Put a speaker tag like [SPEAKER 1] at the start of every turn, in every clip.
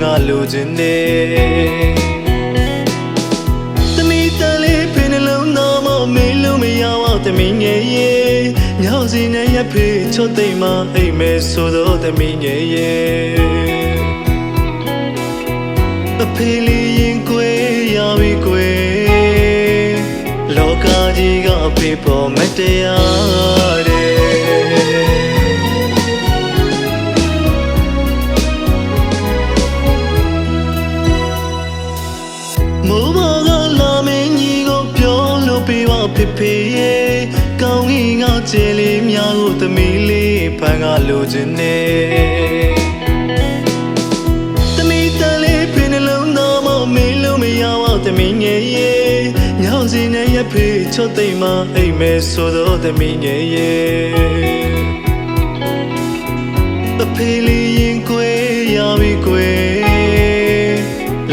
[SPEAKER 1] များကိုသမီးလေးဖန်ကလိုချင်တယ်သမီးတန်လေးဖိနှလုံးသားမမေးလို့မရတော့သမီးငယ်ရဲ့ညောင်စီနဲ့ရဖေးချွတ်သိမ့်မအိမ်မဲဆိုတော့သမီးငယ်ရဲ့အဖေလေးရင်ကွယ်ရပြီကွယ်လောကကြီးကအဖေပေါ်မတရားတဲ့ ကြီးငါကျဲလေးများကိုသမီးလေးဖန်ကလိုချင်နေသမီးတန်လေးဖိနှလုံးသားမမေးလို့မရတော့သမီးငယ်ရဲ့ညောင်စီနဲ့ရဖေးချွတ်သိမ့်မအိမ်မဲဆိုတော့သမီးငယ်ရဲ့အဖေလေးရင်ကွယ်ရပြီကွယ်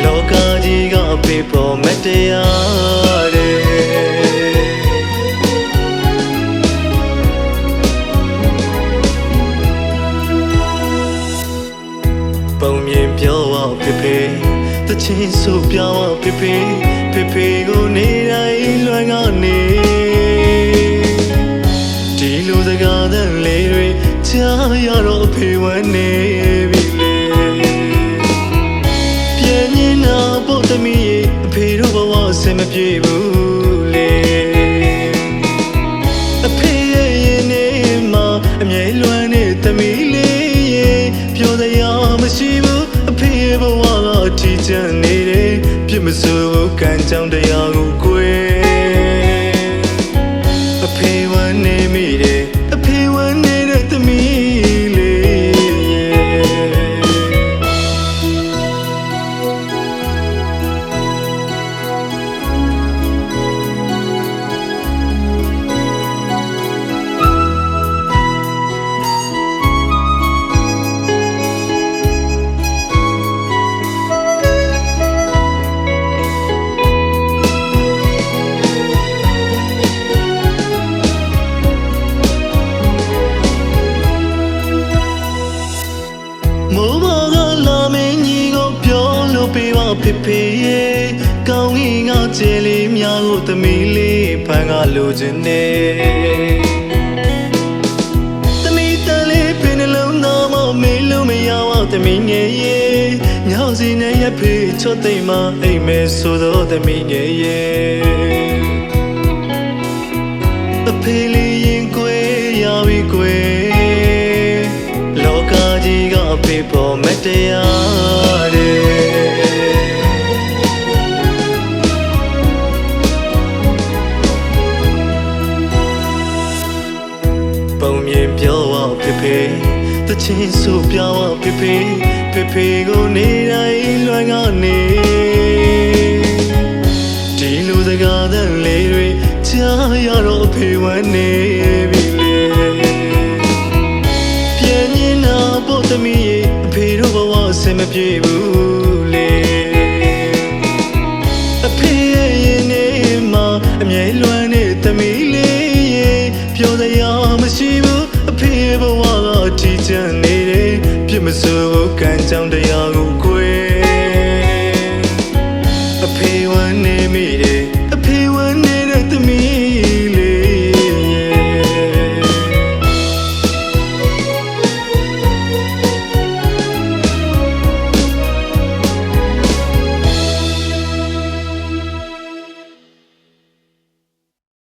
[SPEAKER 1] လောကကြီးကအဖေပေါ်မတရား တချင်းဆိုပြပါဖေဖေဖေဖေကိုနေတိုင်းလွမ်းကနေဒီလိုစကားသံလေးတွေကြားရတော့အဖေဝမ်းနေပြီလေပြင်းနေတာပို့သမီးရဲ့အဖေတို့ဘဝအဆင်မပြေဘူးလေအဖေရဲ့ရင်ထဲမှာအမြဲလွမ်းနေသမီးလေးရဲ့ပြောတရားမရှိဘူးအဖေရဲ့ဘဝ ကအထီးကျန်နေတယ်ပြစ်မစိုးဘူးကံကြောင့်တရားကို မိုးဘောကလာမင်းကြီးကိုပြောလို့ပေးပါဖေဖေရဲ့ကောင်းကြီးငါကျဲလေးများကိုသမီးလေးဖန်ကလိုချင်နေသမီးတန်လေးဖိနှလုံးသားမမေးလို့မရတော့သမီးငယ်ရဲ့ညောင်စီနဲ့ရဖေးချွတ်သိမ့်မအိမ်မဲဆိုတော့သမီးငယ်ရဲ့အဖေလေး တချင်းဆိုပြပါဖေဖေဖေဖေကိုနေတိုင်းလွမ်းကနေဒီလိုစကားသံလေးတွေကြားရတော့အဖေဝမ်းနေပြီလေပြင်းနေတာပို့သမီးရဲ့အဖေတို့ဘဝအဆင်မပြေဘူး အဖေရဲ့ဘဝကအထီးကျန်နေတယ်ပြစ်မစိုးဘူးကံကြောင့်တရားကို